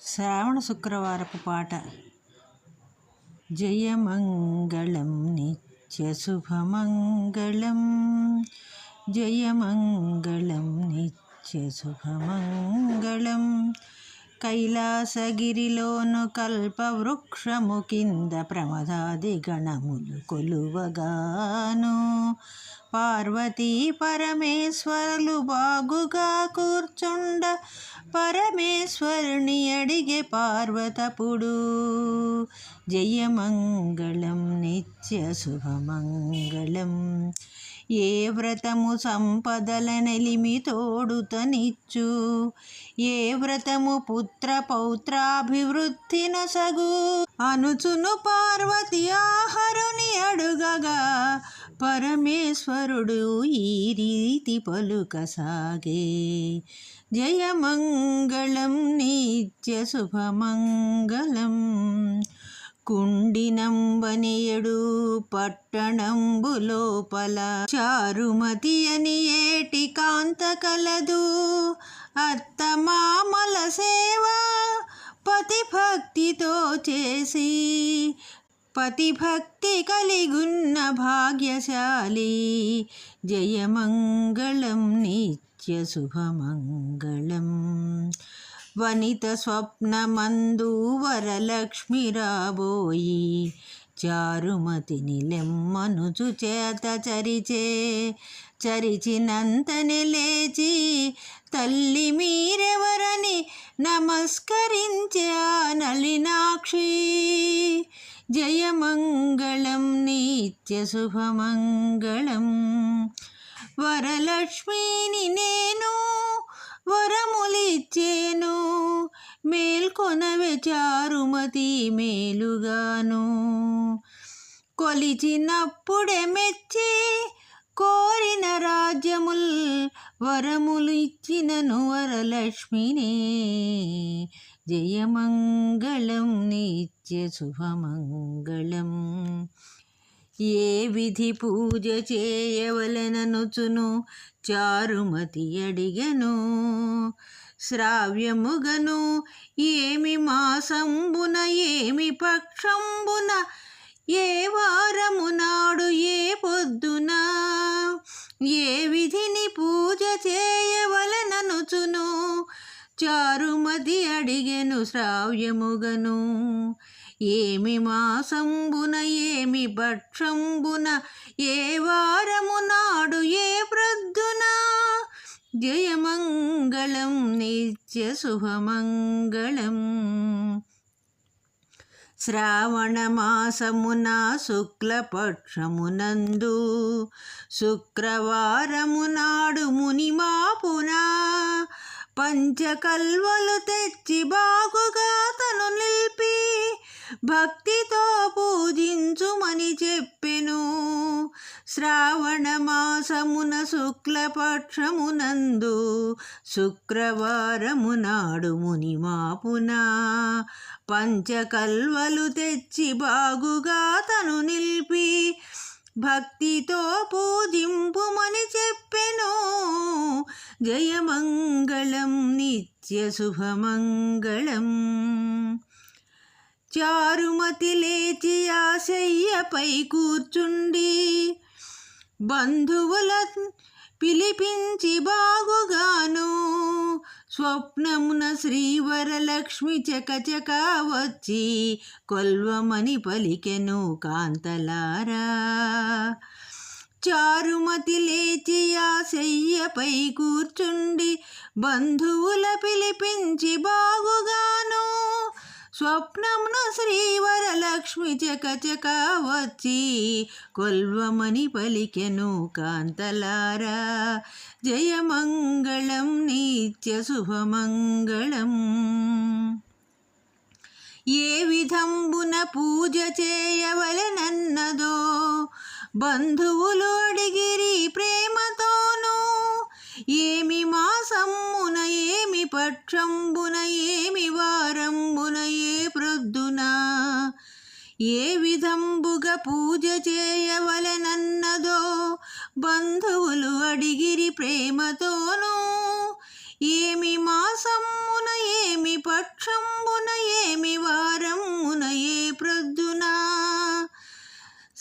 శ్రావణ శుక్రవారపు పాట. జయమంగళం నిత్యశుభమంగళం జయమంగళం నిత్యశుభమంగళం కైలాసగిరిలోను కల్పవృక్షము కింద ప్రమదాది గణములు కొలువగాను. పార్వతీ పరమేశ్వరులు బాగుగా కూర్చుండ పరమేశ్వరుని అడిగే పార్వతపుడు జయమంగళం నిత్య శుభమంగళం. ఏ వ్రతము సంపదల నెలిమి తోడుతనిచ్చు ఏ వ్రతము పుత్ర పౌత్రాభివృద్ధి నొసగు అనుచును పార్వతి ఆహరుని అడుగగా పరమేశ్వరుడు ఈ రీతి పలుకసాగే. జయమంగళం నిత్య శుభమంగళం. కుండినంబనియడు పట్టణంబు లోపల చారుమతి అని ఏటి కాంత కలదు. అత్తమామల సేవ పతిభక్తితో చేసి పతిభక్తి కలిగున్న భాగ్యశాలి. జయమంగళం నిత్య శుభమంగళం. వనిత స్వప్నమందు వరలక్ష్మి రాబోయి చారుమతిని లెమ్మనుచు చేత చరిచే చరిచినంతనే లేచి తల్లి మీరెవరని నమస్కరించే ఆ నలినాక్షి జయమంగళం నిత్య శుభమంగళం వరలక్ష్మిని నేను వరములిచ్చేను మేల్కొనవె చారుమతి మేలుగాను. కొలిచినప్పుడే మెచ్చి కోరిన రాజ్యముల్ వరములు ఇచ్చినను వరలక్ష్మినే. జయమంగళం నిత్య శుభమంగళం. ఏ విధి పూజ చేయవలననుచును? చారుమతి అడిగను. శ్రావ్యముగను ఏమి మాసంబున ఏమి పక్షంబున ఏ వారము నాడు ఏ పొద్దున ఏ విధిని పూజ చేయవలననుచును? చారుమతి అడిగెను శ్రావ్యముగను. ఏమి మాసంబున ఏమి భక్షంబున ఏ వారము నాడు ఏ ప్రొద్దున? జయమంగళం నిత్య శుభమంగళం. శ్రావణమాసమున శుక్లపక్షమునందు శుక్రవారము నాడు మునిమాపున పంచకల్వలు తెచ్చి బాగుగా తను నిలిపి భక్తితో పూజించుమని చెప్పెను. శ్రావణ మాసమున శుక్లపక్షమునందు శుక్రవారము నాడు మునిమాపున పంచకల్వలు తెచ్చి బాగుగా తను నిలిపి భక్తితో పూజింపుమని చెప్పెను. జయమంగళం నిత్య శుభమంగళం. చారుమతి లేచి ఆశయ్యపై కూర్చుండి. బంధువుల పిలిపించి బాగుగాను. స్వప్నమున శ్రీవరలక్ష్మి చకచక వచ్చి కొల్వమని పలికెను కాంతలారా. చారుమతి లేచి ఆ శయ్యపై కూర్చుండి బంధువుల పిలిపించి బాగుగాను. స్వప్నమున శ్రీవరలక్ష్మి చకచక వచ్చి కొల్వమని పలికెను కాంతలారా. జయమంగళం నిత్య శుభమంగళం ఏ విధంబున పూజ చేయవలనన్నదో బంధువులు అడిగిరి ప్రేమతోనూ ఏమి మాసమ్మున ఏమి పక్షంబున ఏమి వారంబున ఏ ప్రొద్దున? ఏ విధంబుగా పూజ చేయవలెనన్నదో బంధువులు అడిగిరి ప్రేమతోనూ. ఏమి మాసమ్మున ఏమి పక్షంబున ఏమి వారమున ఏ ప్రొద్దునా?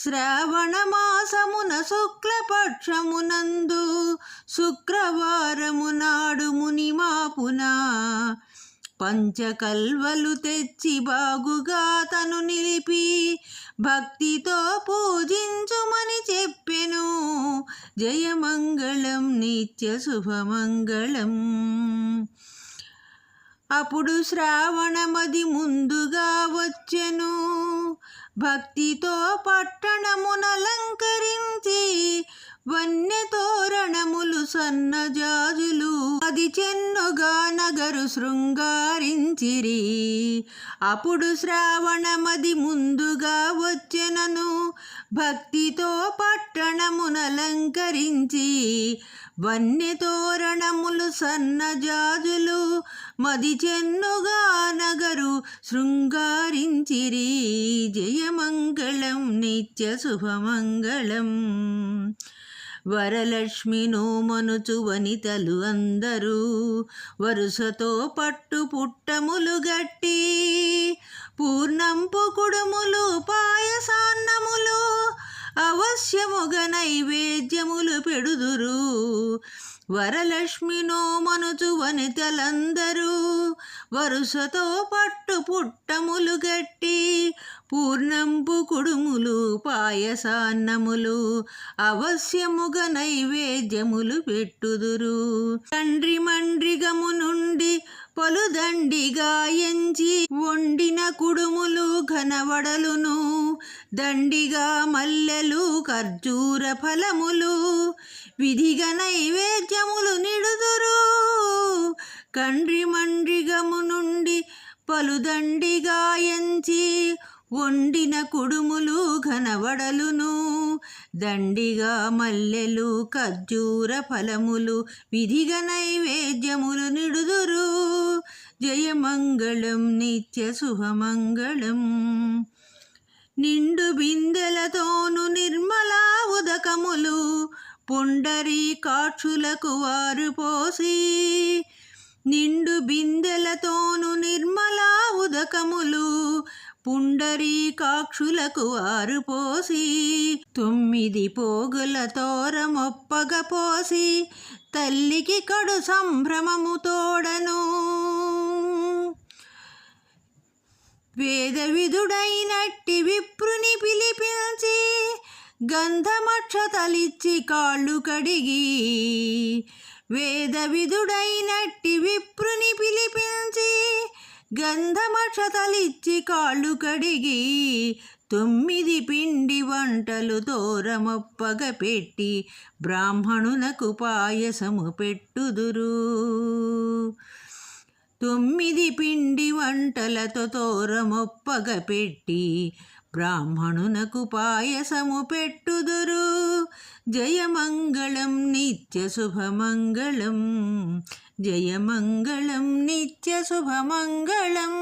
శ్రావణ మాసమున శుక్లపక్షమునందు శుక్రవారము నాడు మునిమాపున పంచకల్వలు తెచ్చి బాగుగా తను నిలిపి భక్తితో పూజించుమని చెప్పెను. జయమంగళం నిత్య శుభమంగళం. అప్పుడు శ్రావణమది ముందుగా వచ్చెను. భక్తితో పట్టణమునలంకరించి వన్య సన్న జాజులు అది చెన్నుగా నగరు శృంగారించిరి. అప్పుడు శ్రావణమది ముందుగా వచ్చెనను భక్తితో పట్టణమునలంకరించి. వన్య తోరణములు సన్నజాజులు మది చెన్నుగా నగరు శృంగారించిరి. జయమంగళం నిత్య శుభమంగళం. వరలక్ష్మి నోమనుచు వనితలు అందరూ వరుసతో పట్టు పుట్టములు గట్టి పూర్ణంపు కుడుములు పాయసాన్నములు అవశ్యముగ నైవేద్యములు పెడుదురు. వరలక్ష్మి నోమనుచు వనితలందరూ వరుసతో పట్టు పుట్టములు గట్టి పూర్ణంపు కుడుములు పాయసాన్నములు అవశ్యముగ నైవేద్యములు పెట్టుదురు. తండ్రి మండ్రిగము నుండి పలుదండిగా ఎంచి వండిన కుడుములు ఘనవడలును దండిగా మల్లెలు ఖర్జూర ఫలములు విధిగా నైవేద్యములు నిడుదురు. కండ్రి మండ్రిగము నుండి పలుదండిగా ఎంచి వండిన కుడుములు ఘనవడలును దండిగా మల్లెలు ఖర్జూర ఫలములు విధిగా నైవేద్యములు నిడుదురు. జయమంగళం నిత్య శుభమంగళం. నిండు బిందెలతోను నిర్మలా ఉదకములు పుండరీ కాక్షులకు వారు పోసి పుండరీ కాక్షులకు వారు పోసి తొమ్మిది పోగుల తోరమొప్పగ పోసి తల్లికి కడు సంభ్రమము తోడను. వేదవిధుడైనట్టి విప్రుని పిలిపించి గంధమక్షతలిచ్చి కాళ్ళు కడిగి వేదవిధుడైనట్టి విప్రుని పిలిపించి గంధమక్షతలిచ్చి కాళ్ళు కడిగి తొమ్మిది పిండి వంటలు తోరమొప్పగ పెట్టి బ్రాహ్మణునకు పాయసము పెట్టుదురు. తొమ్మిది పిండి వంటలతో తోరమొప్పగ పెట్టి బ్రాహ్మణునకు పాయసము పెట్టుదురు. జయమంగళం నిత్య శుభమంగళం జయమంగళం నిత్య శుభమంగళం